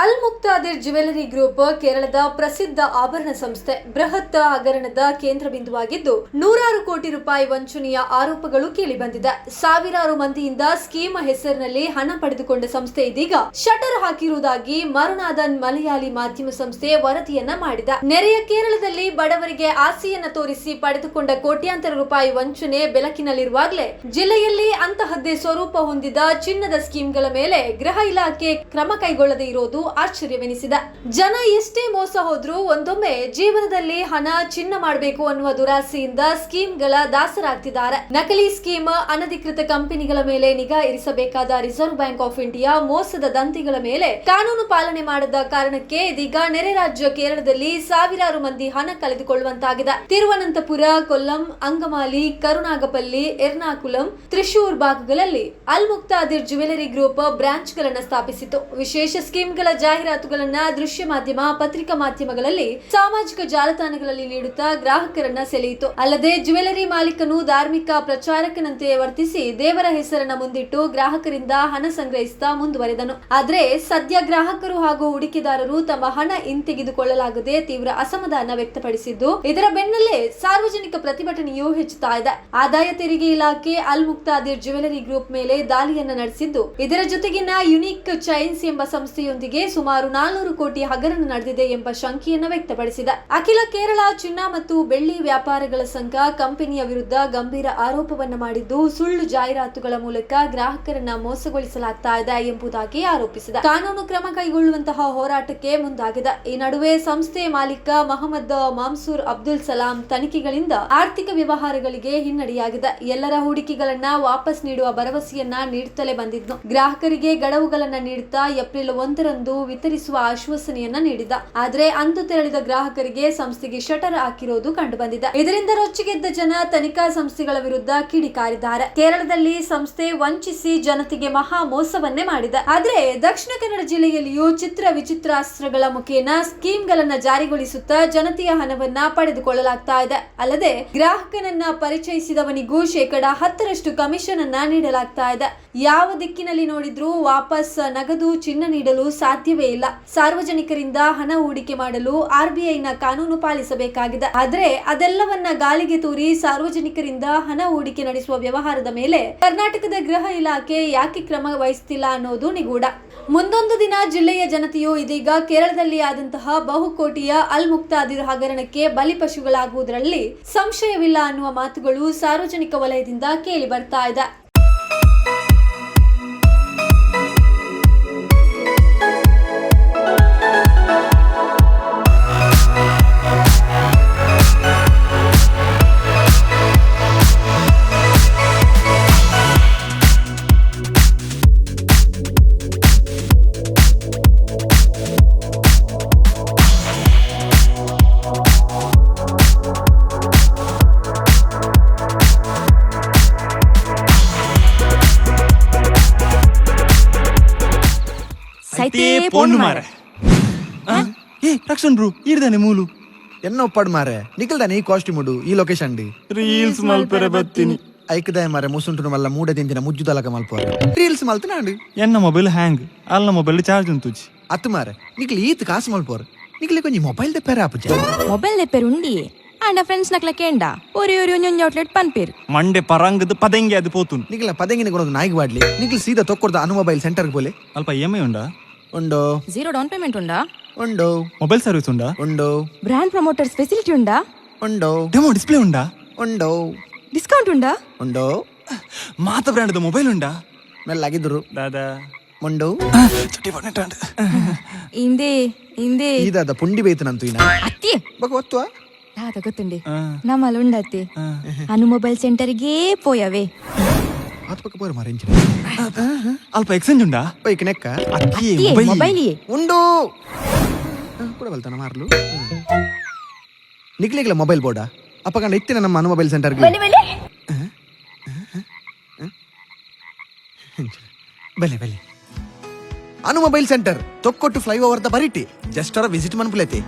ಅಲ್ ಮುಕ್ತಾದಿರ್ jewellery group ಕೇರಳದ ಪ್ರಸಿದ್ಧ ಆಭರಣ ಸಂಸ್ಥೆ ಬೃಹತ್ ಹಗರಣದ ಕೇಂದ್ರ ಬಿಂದುವಾಗಿದ್ದು, ನೂರಾರು ಕೋಟಿ ರೂಪಾಯಿ ವಂಚನೆಯ ಆರೋಪಗಳು ಕೇಳಿಬಂದಿದೆ. ಸಾವಿರಾರು ಮಂದಿಯಿಂದ ಸ್ಕೀಮ್ ಹೆಸರಿನಲ್ಲಿ ಹಣ ಪಡೆದುಕೊಂಡ ಸಂಸ್ಥೆ ಇದೀಗ ಶಟರ್ ಹಾಕಿರುವುದಾಗಿ ಮರುನಾದನ್ ಮಲಯಾಳಿ ಮಾಧ್ಯಮ ಸಂಸ್ಥೆ ವರದಿಯನ್ನ ಮಾಡಿದೆ. ನೆರೆಯ ಕೇರಳದಲ್ಲಿ ಬಡವರಿಗೆ ಆಸೆಯನ್ನ ತೋರಿಸಿ ಪಡೆದುಕೊಂಡ ಕೋಟ್ಯಾಂತರ ರೂಪಾಯಿ ವಂಚನೆ ಬೆಳಕಿನಲ್ಲಿರುವಾಗಲೇ ಜಿಲ್ಲೆಯಲ್ಲಿ ಅಂತಹದ್ದೇ ಸ್ವರೂಪ ಹೊಂದಿದ ಚಿನ್ನದ ಸ್ಕೀಮ್ಗಳ ಮೇಲೆ ಗೃಹ ಇಲಾಖೆ ಕ್ರಮ ಕೈಗೊಳ್ಳದೇ ಇರೋದು ಆಶ್ಚರ್ಯವೆನಿಸಿದೆ. ಜನ ಎಷ್ಟೇ ಮೋಸ ಹೋದ್ರೂ ಒಂದೊಮ್ಮೆ ಜೀವನದಲ್ಲಿ ಹಣ ಚಿನ್ನ ಮಾಡಬೇಕು ಅನ್ನುವ ದುರಾಸೆಯಿಂದ ಸ್ಕೀಮ್ಗಳ ದಾಸರಾಗ್ತಿದ್ದಾರೆ. ನಕಲಿ ಸ್ಕೀಮ್ ಅನಧಿಕೃತ ಕಂಪನಿಗಳ ಮೇಲೆ ನಿಗಾ ಇರಿಸಬೇಕಾದ ರಿಸರ್ವ್ ಬ್ಯಾಂಕ್ ಆಫ್ ಇಂಡಿಯಾ ಮೋಸದ ದಂತಿಗಳ ಮೇಲೆ ಕಾನೂನು ಪಾಲನೆ ಮಾಡದ ಕಾರಣಕ್ಕೆ ಇದೀಗ ನೆರೆ ರಾಜ್ಯ ಕೇರಳದಲ್ಲಿ ಸಾವಿರಾರು ಮಂದಿ ಹಣ ಕಳೆದುಕೊಳ್ಳುವಂತಾಗಿದೆ. ತಿರುವನಂತಪುರ, ಕೊಲ್ಲಂ, ಅಂಗಮಾಲಿ, ಕರುನಾಗಪಲ್ಲಿ, ಎರ್ನಾಕುಲಂ, ತ್ರಿಶೂರ್ ಭಾಗಗಳಲ್ಲಿ ಅಲ್ ಮುಕ್ತಾದಿರ್ ಜ್ಯುವೆಲರಿ ಗ್ರೂಪ್ ಬ್ರಾಂಚ್ಗಳನ್ನು ಸ್ಥಾಪಿಸಿತು ವಿಶೇಷ ಸ್ಕೀಮ್ಗಳ ಜಾಹೀರಾತುಗಳನ್ನ ದೃಶ್ಯ ಮಾಧ್ಯಮ, ಪತ್ರಿಕಾ ಮಾಧ್ಯಮಗಳಲ್ಲಿ ಸಾಮಾಜಿಕ ಜಾಲತಾಣಗಳಲ್ಲಿ ನೀಡುತ್ತಾ ಗ್ರಾಹಕರನ್ನ ಸೆಳೆಯಿತು. ಅಲ್ಲದೆ ಜ್ಯುವೆಲರಿ ಮಾಲೀಕನು ಧಾರ್ಮಿಕ ಪ್ರಚಾರಕನಂತೆ ವರ್ತಿಸಿ ದೇವರ ಹೆಸರನ್ನ ಮುಂದಿಟ್ಟು ಗ್ರಾಹಕರಿಂದ ಹಣ ಸಂಗ್ರಹಿಸುತ್ತಾ ಮುಂದುವರೆದನು. ಆದ್ರೆ ಸದ್ಯ ಗ್ರಾಹಕರು ಹಾಗೂ ಹೂಡಿಕೆದಾರರು ತಮ್ಮ ಹಣ ಹಿಂತೆಗೆದುಕೊಳ್ಳಲಾಗದೆ ತೀವ್ರ ಅಸಮಾಧಾನ ವ್ಯಕ್ತಪಡಿಸಿದ್ದು, ಇದರ ಬೆನ್ನಲ್ಲೇ ಸಾರ್ವಜನಿಕ ಪ್ರತಿಭಟನೆಯೂ ಹೆಚ್ಚುತ್ತಾ ಇದೆ. ಆದಾಯ ತೆರಿಗೆ ಇಲಾಖೆ ಅಲ್ ಮುಕ್ತಾದಿರ್ ಜ್ಯುವೆಲರಿ ಗ್ರೂಪ್ ಮೇಲೆ ದಾಳಿಯನ್ನ ನಡೆಸಿದ್ದು, ಇದರ ಜೊತೆಗಿನ ಯುನಿಕ್ ಚೈನ್ಸ್ ಎಂಬ ಸಂಸ್ಥೆಯೊಂದಿಗೆ ಸುಮಾರು ನಾಲ್ನೂರು ಕೋಟಿ ಹಗರಣ ನಡೆದಿದೆ ಎಂಬ ಶಂಕೆಯನ್ನು ವ್ಯಕ್ತಪಡಿಸಿದೆ. ಅಖಿಲ ಕೇರಳ ಚಿನ್ನ ಮತ್ತು ಬೆಳ್ಳಿ ವ್ಯಾಪಾರಗಳ ಸಂಘ ಕಂಪನಿಯ ವಿರುದ್ಧ ಗಂಭೀರ ಆರೋಪವನ್ನು ಮಾಡಿದ್ದು, ಸುಳ್ಳು ಜಾಹೀರಾತುಗಳ ಮೂಲಕ ಗ್ರಾಹಕರನ್ನ ಮೋಸಗೊಳಿಸಲಾಗ್ತಾ ಇದೆ ಎಂಬುದಾಗಿ ಆರೋಪಿಸಿದೆ. ಕಾನೂನು ಕ್ರಮ ಕೈಗೊಳ್ಳುವಂತಹ ಹೋರಾಟಕ್ಕೆ ಮುಂದಾಗಿದೆ. ಈ ನಡುವೆ ಸಂಸ್ಥೆ ಮಾಲೀಕ ಮಹಮ್ಮದ್ ಮಾಮ್ಸೂರ್ ಅಬ್ದುಲ್ ಸಲಾಂ ತನಿಖೆಗಳಿಂದ ಆರ್ಥಿಕ ವ್ಯವಹಾರಗಳಿಗೆ ಹಿನ್ನಡೆಯಾಗಿದೆ. ಎಲ್ಲರ ಹೂಡಿಕೆಗಳನ್ನ ವಾಪಸ್ ನೀಡುವ ಭರವಸೆಯನ್ನ ನೀಡುತ್ತಲೇ ಬಂದಿದ್ನು. ಗ್ರಾಹಕರಿಗೆ ಗಡವುಗಳನ್ನ ನೀಡುತ್ತಾ ಏಪ್ರಿಲ್ ಒಂದರಂದು ವಿತರಿಸುವ ಆಶ್ವಾಸನೆಯನ್ನ ನೀಡಿದ. ಆದ್ರೆ ಅಂದು ತೆರಳಿದ ಗ್ರಾಹಕರಿಗೆ ಸಂಸ್ಥೆಗೆ ಶಟರ್ ಹಾಕಿರೋದು ಕಂಡುಬಂದಿದೆ. ಇದರಿಂದ ರೊಚ್ಚಿಗೆದ್ದ ಜನ ತನಿಖಾ ಸಂಸ್ಥೆಗಳ ವಿರುದ್ಧ ಕಿಡಿಕಾರಿದ್ದಾರೆ. ಕೇರಳದಲ್ಲಿ ಸಂಸ್ಥೆ ವಂಚಿಸಿ ಜನತೆಗೆ ಮಹಾ ಮೋಸವನ್ನೇ ಮಾಡಿದೆ. ಆದ್ರೆ ದಕ್ಷಿಣ ಕನ್ನಡ ಜಿಲ್ಲೆಯಲ್ಲಿಯೂ ಚಿತ್ರ ವಿಚಿತ್ರಾಸ್ತ್ರಗಳ ಮುಖೇನ ಸ್ಕೀಮ್ಗಳನ್ನ ಜಾರಿಗೊಳಿಸುತ್ತಾ ಜನತೆಯ ಹಣವನ್ನ ಪಡೆದುಕೊಳ್ಳಲಾಗ್ತಾ ಇದೆ. ಅಲ್ಲದೆ ಗ್ರಾಹಕನನ್ನ ಪರಿಚಯಿಸಿದವನಿಗೂ ಶೇಕಡ ಹತ್ತರಷ್ಟು ಕಮಿಷನ್ ಅನ್ನ ನೀಡಲಾಗ್ತಾ ಇದೆ. ಯಾವ ದಿಕ್ಕಿನಲ್ಲಿ ನೋಡಿದ್ರೂ ವಾಪಸ್ ನಗದು ಚಿನ್ನ ನೀಡಲು ಸಾಧ್ಯವೇ ಇಲ್ಲ. ಸಾರ್ವಜನಿಕರಿಂದ ಹಣ ಹೂಡಿಕೆ ಮಾಡಲು ಆರ್ಬಿಐನ ಕಾನೂನು ಪಾಲಿಸಬೇಕಾಗಿದೆ. ಆದರೆ ಅದೆಲ್ಲವನ್ನ ಗಾಳಿಗೆ ತೂರಿ ಸಾರ್ವಜನಿಕರಿಂದ ಹಣ ಹೂಡಿಕೆ ನಡೆಸುವ ವ್ಯವಹಾರದ ಮೇಲೆ ಕರ್ನಾಟಕದ ಗೃಹ ಇಲಾಖೆ ಯಾಕೆ ಕ್ರಮ ವಹಿಸುತ್ತಿಲ್ಲ ಅನ್ನೋದು ನಿಗೂಢ. ಮುಂದೊಂದು ದಿನ ಜಿಲ್ಲೆಯ ಜನತೆಯು ಇದೀಗ ಕೇರಳದಲ್ಲಿ ಆದಂತಹ ಬಹುಕೋಟಿಯ ಅಲ್ ಹಗರಣಕ್ಕೆ ಬಲಿಪಶುಗಳಾಗುವುದರಲ್ಲಿ ಸಂಶಯವಿಲ್ಲ ಅನ್ನುವ ಮಾತುಗಳು ಸಾರ್ವಜನಿಕ ವಲಯದಿಂದ ಕೇಳಿ ಬರ್ತಾ ಇದೆ. ಸೈತೆ ಪೊಣ್ಣು ಮಾರೆ. ఏ రక్షణ్ ಮೂಲು. ಎನ್ನ ಒಪ್ಪಾಡ್ ಮಾರೆ? మారే ಈ ಕಾಸ್ಟ್ಯೂಮ್ ಉಡು ಈ ಲೊಕೇಶನ್ ಡಿ. ರೀಲ್ಸ್ ಮಲ್ಪೆರೆ ಬತ್ತೀನಿ ಐಕದಾಯ ಮಾರೆ ಮೂಸುಂಟು ಮಲ್ಲ ಮೂಡೆ ದಿಂದಿನ ಮುಜ್ಜು ತಲಕ ರೀಲ್ಸ್ ಮಲ್ತನ ಎನ್ನ ಮೊಬೈಲ್ ಹ್ಯಾಂಗ್ ಅಲ್ಲ ಮೊಬೈಲ್ ಚಾರ್ಜ್ ಉಂತುಜಿ ಅತ್ತು ಮಾರೆ ನಿಖಿಲ್ ಈತ್ ಕಾಸ್ ಮಲ್ಪೋರೆ ನಿಖಿಲ್ కొంచెం ಮೊಬೈಲ್ తెప్పారా అప్పుడు ಮೊಬೈಲ್ ನೆಪ್ಪೇರು ಉಂಡಿ ಆಂಡ ಫ್ರೆಂಡ್ಸ್ ನಕ್ಲ ಕೇಂಡ? ಒರಿ ಒರಿ ಒಂಜೊಂಜಿ ಔಟ್ಲೆಟ್ ಪನ್ಪೇರು. ಮಂಡೆ ಪರಂಗದ ಪದಂಗೆ ಅದು ಪೋತುನ್ ನಿಖಿಲ್ ಪದಂಗಿನ ಕೊಡೋದು ನಾಯಿಗೆ వాడಲಿ ನಿಖಿಲ್ ಸೀದಾ ತೊಕ್ಕೊಡ್ದ ಅನು ಮೊಬೈಲ್ ಸೆಂಟರ್ಗೆ ಬೋಲೆ ಅಲ್ಪ ಏಮೈ ಉಂಡಾ? ఉండు జీరో డౌన్ పేమెంట్ ఉందా ఉండు మొబైల్ సర్వీస్ ఉందా ఉండు బ్రాండ్ ప్రమోటర్స్ ఫెసిలిటీ ఉందా ఉండు డెమో డిస్ప్లే ఉందా ಡಿಸ್ಕೌಂಟ್ డిస్కౌంట్ ఉందా ఉండు ಮಾತ ದ ಮೊಬೈಲ್ ಉಂಡಾ ಮೆಲ್ಲಾಗಿದ್ರು ದಾದಾ ಮುಂಡು ಚುಟ್ಟಿ ಬಣ್ಣಿಟ್ಟಾಂಡ್ ಹಿಂದೆ ಹಿಂದೆ ಪುಂಡಿ ಬೇಯ್ತು ಅತ್ತಿ ಬಗ ಒತ್ತುವ ದಾದ ಗೊತ್ತುಂಡೆ ನಮ್ಮಲ್ಲಿ ಉಂಡತ್ತಿ ಅನು ಮೊಬೈಲ್ ಸೆಂಟರ್ಗೆ ಪೋಯವೆ ಆತ ಪಕ್ಕ ಬೋರ್ ಮಾರೆ ಇಂಚಿನ ಅಲ್ಪ ಎಕ್ಸ್ಚೇಂಜ್ ಉಂಡಾ ಬೈಕ್ ನೆಕ್ಕ ಅಕ್ಕಿ ಅತ್ತಿ ಮೊಬೈಲ್ ಮೊಬೈಲ್ ಉಂಡು ಕೂಡ ಬಲ್ತಾನ ಮಾರ್ಲು ನಿಕ್ಲಿಗ್ಲ ಮೊಬೈಲ್ ಬೋರ್ಡ ಅಪ್ಪ ಕಂಡ ಇತ್ತಿನ ನಮ್ಮ ಅನು ಮೊಬೈಲ್ ಸೆಂಟರ್ಗೆ ಬಲೆ ಬಲೆ ಅನು mobile centre Thokkottu flyover ದ ಬರಿಟಿ ಜಸ್ಟ್ ಅವರ ವಿಸಿಟ್ ಮನ್ಪುಲೈತಿ